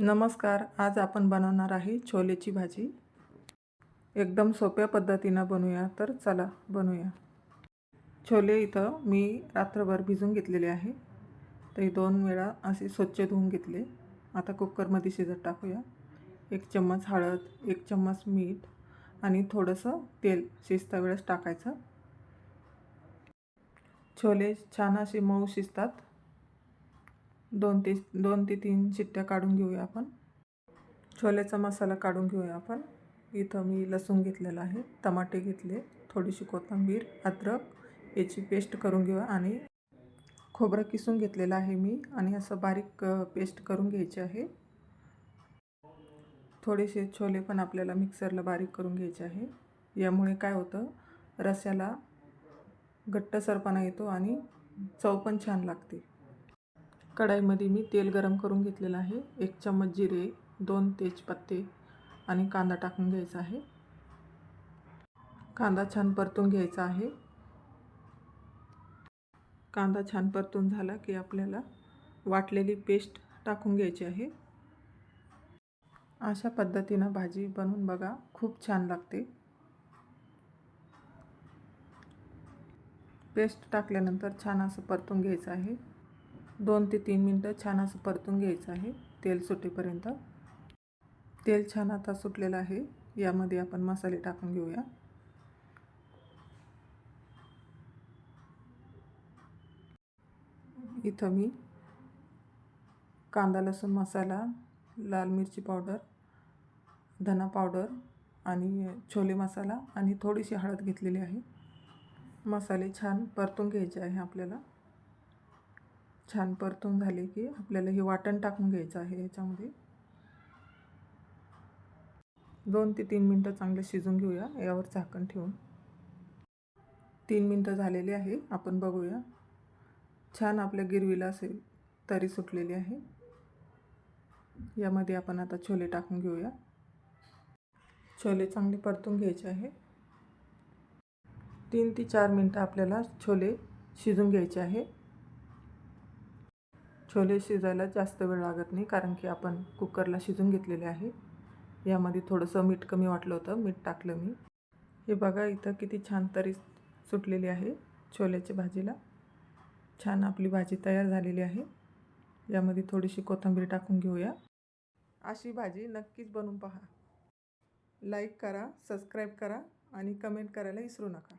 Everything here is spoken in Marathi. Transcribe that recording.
नमस्कार आज आपण बनवणार आहे छोलेची भाजी. एकदम सोप्या पद्धतीनं बनवूया तर चला बनवूया. छोले इथं मी रात्रभर भिजून घेतलेले आहे. ते दोन वेळा असे स्वच्छ धुवून घेतले. आता कुकरमध्ये शिजत टाकूया. एक चम्मच हळद एक चम्मच मीठ आणि थोडंसं तेल शिजता वेळेस टाकायचं. छोले छान असे मऊ शिजतात. दोन ते दोन ते तीन शिट्ट्या काढून घेऊया आपण. छोल्याचा मसाला काढून घेऊया आपण. इथं मी लसूण घेतलेला आहे टमाटे घेतले थोडीशी कोथिंबीर अद्रक याची पेस्ट करून घेऊया आणि खोबरं किसून घेतलेलं आहे मी आणि असं बारीक पेस्ट करून घ्यायचे आहे. थोडेसे छोले पण आपल्याला मिक्सरला बारीक करून घ्यायचे आहे. यामुळे काय होतं रस्याला घट्टसरपणा येतो आणि चव पण छान लागते. कढाईमध्ये मी तेल गरम करून घेतलेलं आहे. एक चम्मच जिरे दोन तेजपत्ते आणि कांदा टाकून घ्यायचा आहे. कांदा छान परतून घ्यायचा आहे. कांदा छान परतून झाला की आपल्याला वाटलेली पेस्ट टाकून घ्यायची आहे. अशा पद्धतीनं भाजी बनवून बघा खूप छान लागते. पेस्ट टाकल्यानंतर छान असं परतून घ्यायचं आहे. दोन ते तीन मिनटं छान असं परतून घ्यायचं आहे. तेल सुटेपर्यंत. तेल छान आता सुटलेलं आहे. यामध्ये आपण मसाले टाकून घेऊया. इथं मी कांदा लसूण मसाला लाल मिरची पावडर धना पावडर आणि छोले मसाला आणि थोडीशी हळद घेतलेली आहे. मसाले छान परतून घ्यायचे आहे आपल्याला. छान परतून झाले की आपल्याला हे वाटण टाकून घ्यायचं आहे याच्यामध्ये दोन ते तीन मिनटं चांगलं शिजून घेऊया यावर झाकण ठेवून. तीन मिनटं झालेली आहे आपण बघूया. छान आपल्या गिरवीला असेल तरी सुटलेली आहे. यामध्ये आपण आता छोले टाकून घेऊया. छोले चांगले परतून घ्यायचे आहे. तीन ते चार मिनटं आपल्याला छोले शिजून घ्यायचे आहे. छोले शिजायला जास्त वेळ लागत नाही कारण की आपण कुकरला शिजून घेतलेले आहे. यामध्ये थोडंसं मीठ कमी वाटलं होतं मीठ टाकलं मी. हे बघा इथं किती छान तरी सुटलेली आहे छोल्याच्या भाजीला. छान आपली भाजी तयार झालेली आहे. यामध्ये थोडीशी कोथिंबीर टाकून घेऊया. अशी भाजी नक्कीच बनवून पहा. लाईक करा सबस्क्राईब करा आणि कमेंट करायला विसरू नका.